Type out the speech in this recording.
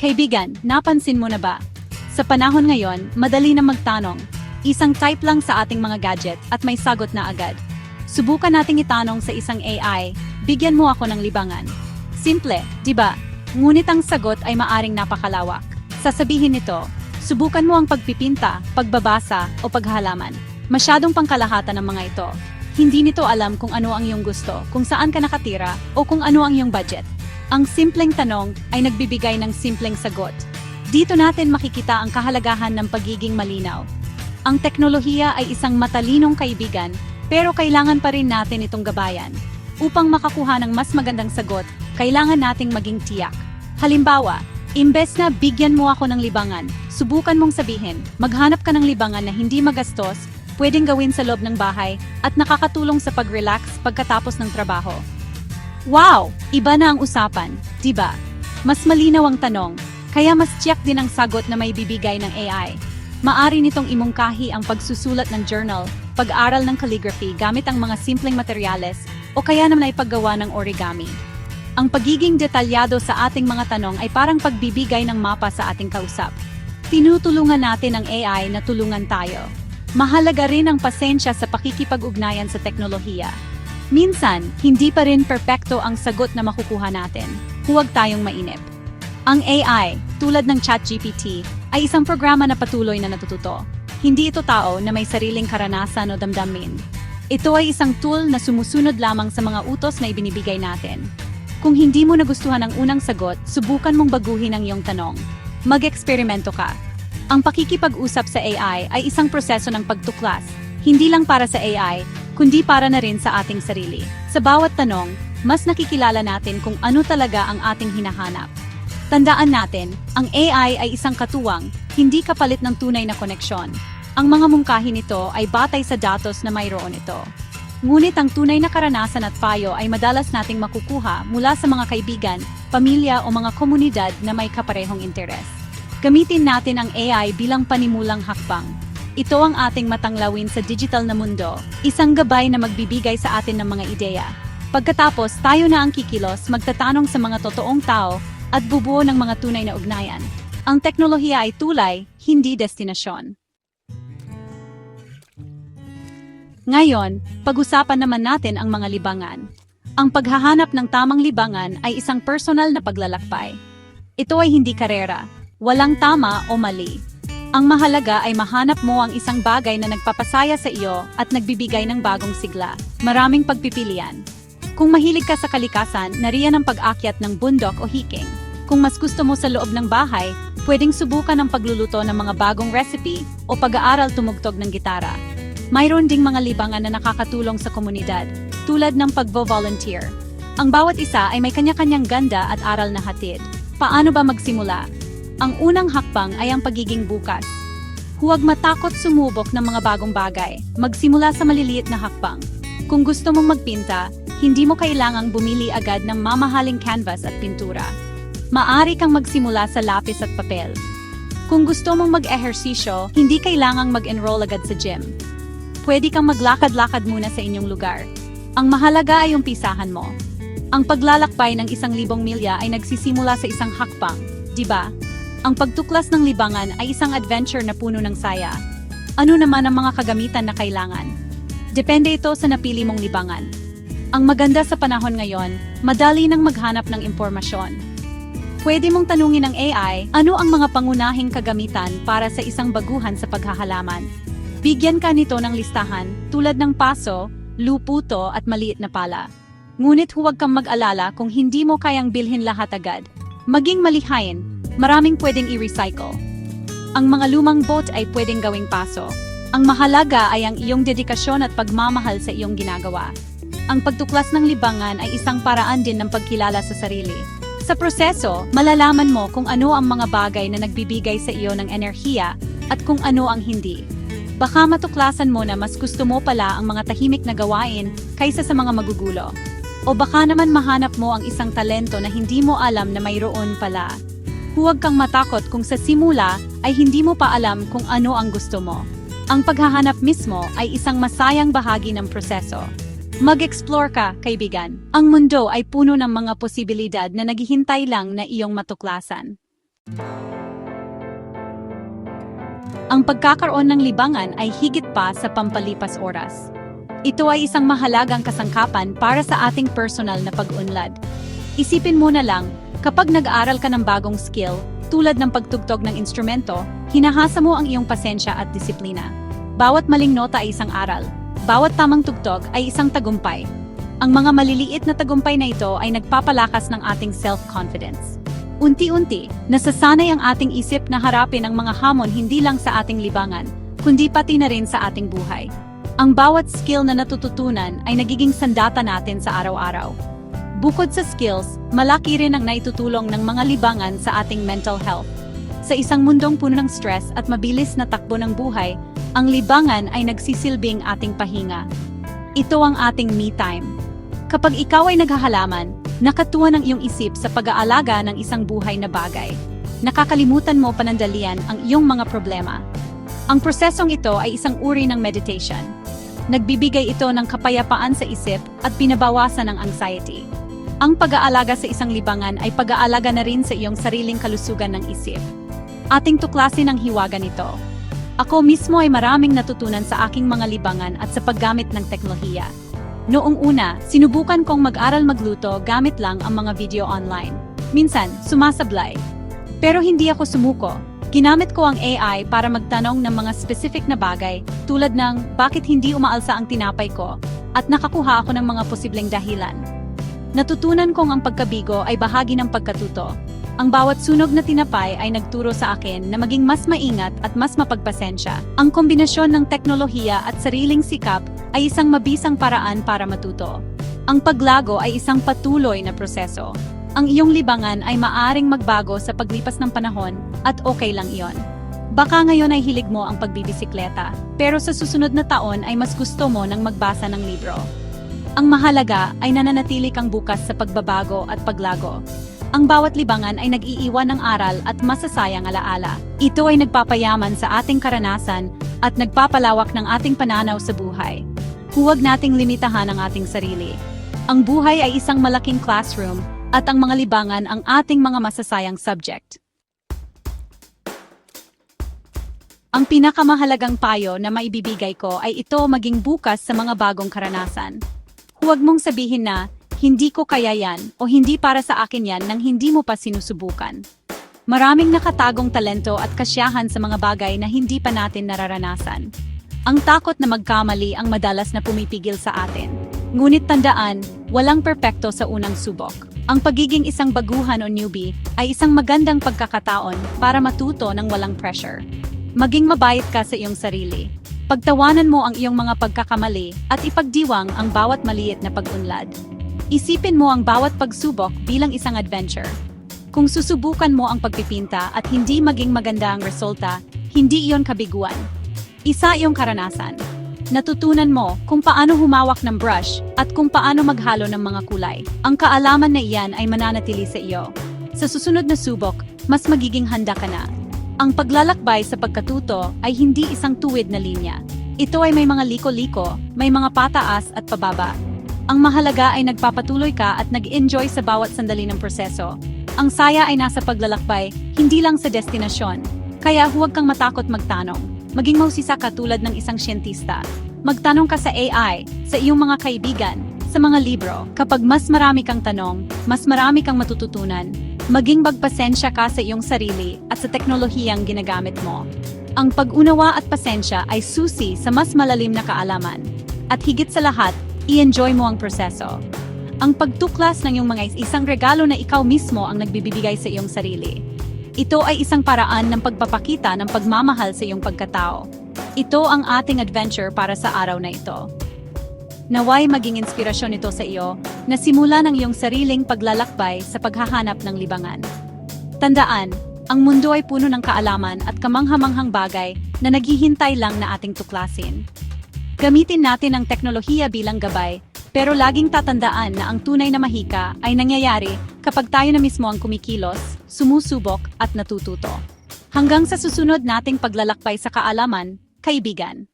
Kaibigan, napansin mo na ba? Sa panahon ngayon, madali na magtanong. Isang type lang sa ating mga gadget at may sagot na agad. Subukan nating itanong sa isang AI, bigyan mo ako ng libangan. Simple, di ba? Ngunit ang sagot ay maaring napakalawak. Sasabihin nito, subukan mo ang pagpipinta, pagbabasa, o paghalaman. Masyadong pangkalahatan ng mga ito. Hindi nito alam kung ano ang iyong gusto, kung saan ka nakatira, o kung ano ang iyong budget. Ang simpleng tanong ay nagbibigay ng simpleng sagot. Dito natin makikita ang kahalagahan ng pagiging malinaw. Ang teknolohiya ay isang matalinong kaibigan, pero kailangan pa rin natin itong gabayan. Upang makakuha ng mas magandang sagot, kailangan nating maging tiyak. Halimbawa, imbes na bigyan mo ako ng libangan, subukan mong sabihin, maghanap ka ng libangan na hindi magastos, pwedeng gawin sa loob ng bahay, at nakakatulong sa pag-relax pagkatapos ng trabaho. Wow! Iba na ang usapan, di ba? Mas malinaw ang tanong, kaya mas tiyak din ang sagot na may bibigay ng AI. Maari nitong imungkahi ang pagsusulat ng journal, pag-aral ng calligraphy gamit ang mga simpleng materyales, o kaya naman ay paggawa ng origami. Ang pagiging detalyado sa ating mga tanong ay parang pagbibigay ng mapa sa ating kausap. Tinutulungan natin ang AI na tulungan tayo. Mahalaga rin ang pasensya sa pakikipag-ugnayan sa teknolohiya. Minsan, hindi pa rin perpekto ang sagot na makukuha natin. Huwag tayong mainip. Ang AI, tulad ng ChatGPT, ay isang programa na patuloy na natututo. Hindi ito tao na may sariling karanasan o damdamin. Ito ay isang tool na sumusunod lamang sa mga utos na ibinibigay natin. Kung hindi mo nagustuhan ang unang sagot, subukan mong baguhin ang iyong tanong. Mag-eksperimento ka. Ang pakikipag-usap sa AI ay isang proseso ng pagtuklas, hindi lang para sa AI, kundi para na rin sa ating sarili. Sa bawat tanong, mas nakikilala natin kung ano talaga ang ating hinahanap. Tandaan natin, ang AI ay isang katuwang, hindi kapalit ng tunay na koneksyon. Ang mga mungkahi nito ay batay sa datos na mayroon ito. Ngunit ang tunay na karanasan at payo ay madalas nating makukuha mula sa mga kaibigan, pamilya o mga komunidad na may kaparehong interes. Gamitin natin ang AI bilang panimulang hakbang. Ito ang ating matanglawin sa digital na mundo, isang gabay na magbibigay sa atin ng mga ideya. Pagkatapos, tayo na ang kikilos, magtatanong sa mga totoong tao at bubuo ng mga tunay na ugnayan. Ang teknolohiya ay tulay, hindi destinasyon. Ngayon, pag-usapan naman natin ang mga libangan. Ang paghahanap ng tamang libangan ay isang personal na paglalakbay. Ito ay hindi karera, walang tama o mali. Ang mahalaga ay mahanap mo ang isang bagay na nagpapasaya sa iyo at nagbibigay ng bagong sigla. Maraming pagpipilian. Kung mahilig ka sa kalikasan, nariyan ang pag-akyat ng bundok o hiking. Kung mas gusto mo sa loob ng bahay, pwedeng subukan ang pagluluto ng mga bagong recipe o pag-aaral tumugtog ng gitara. Mayroon ding mga libangan na nakakatulong sa komunidad, tulad ng pagvo-volunteer. Ang bawat isa ay may kanya-kanyang ganda at aral na hatid. Paano ba magsimula? Ang unang hakbang ay ang pagiging bukas. Huwag matakot sumubok ng mga bagong bagay. Magsimula sa maliliit na hakbang. Kung gusto mong magpinta, hindi mo kailangang bumili agad ng mamahaling canvas at pintura. Maari kang magsimula sa lapis at papel. Kung gusto mong mag-ehersisyo, hindi kailangang mag-enroll agad sa gym. Pwede kang maglakad-lakad muna sa inyong lugar. Ang mahalaga ay umpisahan mo. Ang paglalakbay ng isang libong milya ay nagsisimula sa isang hakbang, di ba? Ang pagtuklas ng libangan ay isang adventure na puno ng saya. Ano naman ang mga kagamitan na kailangan? Depende ito sa napili mong libangan. Ang maganda sa panahon ngayon, madali nang maghanap ng impormasyon. Pwede mong tanungin ng AI ano ang mga pangunahing kagamitan para sa isang baguhan sa paghahalaman. Bigyan ka nito ng listahan tulad ng paso, luputo at maliit na pala. Ngunit huwag kang mag-alala kung hindi mo kayang bilhin lahat agad. Maging malihain, maraming pwedeng i-recycle. Ang mga lumang boat ay pwedeng gawing paso. Ang mahalaga ay ang iyong dedikasyon at pagmamahal sa iyong ginagawa. Ang pagtuklas ng libangan ay isang paraan din ng pagkilala sa sarili. Sa proseso, malalaman mo kung ano ang mga bagay na nagbibigay sa iyo ng enerhiya at kung ano ang hindi. Baka matuklasan mo na mas gusto mo pala ang mga tahimik na gawain kaysa sa mga magugulo. O baka naman mahanap mo ang isang talento na hindi mo alam na mayroon pala. Huwag kang matakot kung sa simula ay hindi mo pa alam kung ano ang gusto mo. Ang paghahanap mismo ay isang masayang bahagi ng proseso. Mag-explore ka, kaibigan. Ang mundo ay puno ng mga posibilidad na naghihintay lang na iyong matuklasan. Ang pagkakaroon ng libangan ay higit pa sa pampalipas oras. Ito ay isang mahalagang kasangkapan para sa ating personal na pag-unlad. Isipin mo na lang, kapag nag-aaral ka ng bagong skill, tulad ng pagtugtog ng instrumento, hinahasa mo ang iyong pasensya at disiplina. Bawat maling nota ay isang aral. Bawat tamang tugtog ay isang tagumpay. Ang mga maliliit na tagumpay na ito ay nagpapalakas ng ating self-confidence. Unti-unti, nasasanay ang ating isip na harapin ang mga hamon hindi lang sa ating libangan, kundi pati na rin sa ating buhay. Ang bawat skill na natututunan ay nagiging sandata natin sa araw-araw. Bukod sa skills, malaki rin ang naitutulong ng mga libangan sa ating mental health. Sa isang mundong puno ng stress at mabilis na takbo ng buhay, ang libangan ay nagsisilbing ating pahinga. Ito ang ating me time. Kapag ikaw ay naghahalaman, nakatuwa ng iyong isip sa pag-aalaga ng isang buhay na bagay. Nakakalimutan mo panandalian ang iyong mga problema. Ang prosesong ito ay isang uri ng meditation. Nagbibigay ito ng kapayapaan sa isip at pinabawasan ng anxiety. Ang pag-aalaga sa isang libangan ay pag-aalaga na rin sa iyong sariling kalusugan ng isip. Ating tuklasin ang hiwaga nito. Ako mismo ay maraming natutunan sa aking mga libangan at sa paggamit ng teknolohiya. Noong una, sinubukan kong mag-aral magluto gamit lang ang mga video online. Minsan, sumasablay. Pero hindi ako sumuko. Ginamit ko ang AI para magtanong ng mga specific na bagay tulad ng bakit hindi umaalsa ang tinapay ko at nakakuha ako ng mga posibleng dahilan. Natutunan kong ang pagkabigo ay bahagi ng pagkatuto. Ang bawat sunog na tinapay ay nagturo sa akin na maging mas maingat at mas mapagpasensya. Ang kombinasyon ng teknolohiya at sariling sikap ay isang mabisang paraan para matuto. Ang paglago ay isang patuloy na proseso. Ang iyong libangan ay maaring magbago sa paglipas ng panahon at okay lang iyon. Baka ngayon ay hilig mo ang pagbibisikleta, pero sa susunod na taon ay mas gusto mo ng magbasa ng libro. Ang mahalaga ay nananatili kang bukas sa pagbabago at paglago. Ang bawat libangan ay nag-iiwan ng aral at masasayang alaala. Ito ay nagpapayaman sa ating karanasan at nagpapalawak ng ating pananaw sa buhay. Huwag nating limitahan ang ating sarili. Ang buhay ay isang malaking classroom at ang mga libangan ang ating mga masasayang subject. Ang pinakamahalagang payo na maibibigay ko ay ito maging bukas sa mga bagong karanasan. Huwag mong sabihin na, hindi ko kaya yan o hindi para sa akin yan nang hindi mo pa sinusubukan. Maraming nakatagong talento at kasyahan sa mga bagay na hindi pa natin nararanasan. Ang takot na magkamali ang madalas na pumipigil sa atin. Ngunit tandaan, walang perpekto sa unang subok. Ang pagiging isang baguhan o newbie ay isang magandang pagkakataon para matuto ng walang pressure. Maging mabait ka sa iyong sarili. Pagtawanan mo ang iyong mga pagkakamali at ipagdiwang ang bawat maliit na pag-unlad. Isipin mo ang bawat pagsubok bilang isang adventure. Kung susubukan mo ang pagpipinta at hindi maging maganda ang resulta, hindi iyon kabiguan. Isa iyong karanasan. Natutunan mo kung paano humawak ng brush at kung paano maghalo ng mga kulay. Ang kaalaman na iyan ay mananatili sa iyo. Sa susunod na subok, mas magiging handa ka na. Ang paglalakbay sa pagkatuto ay hindi isang tuwid na linya. Ito ay may mga liko-liko, may mga pataas at pababa. Ang mahalaga ay nagpapatuloy ka at nag-enjoy sa bawat sandali ng proseso. Ang saya ay nasa paglalakbay, hindi lang sa destinasyon. Kaya huwag kang matakot magtanong. Maging mausisa ka tulad ng isang siyentista. Magtanong ka sa AI, sa iyong mga kaibigan, sa mga libro. Kapag mas marami kang tanong, mas marami kang matututunan. Maging magpasensya ka sa iyong sarili at sa teknolohiyang ginagamit mo. Ang pag-unawa at pasensya ay susi sa mas malalim na kaalaman. At higit sa lahat, i-enjoy mo ang proseso. Ang pagtuklas ng iyong mga is- isang regalo na ikaw mismo ang nagbibigay sa iyong sarili. Ito ay isang paraan ng pagpapakita ng pagmamahal sa iyong pagkatao. Ito ang ating adventure para sa araw na ito. Naway maging inspirasyon ito sa iyo na simula ng iyong sariling paglalakbay sa paghahanap ng libangan. Tandaan, ang mundo ay puno ng kaalaman at kamanghamanghang bagay na naghihintay lang na ating tuklasin. Gamitin natin ang teknolohiya bilang gabay, pero laging tatandaan na ang tunay na mahika ay nangyayari kapag tayo na mismo ang kumikilos, sumusubok at natututo. Hanggang sa susunod nating paglalakbay sa kaalaman, kaibigan.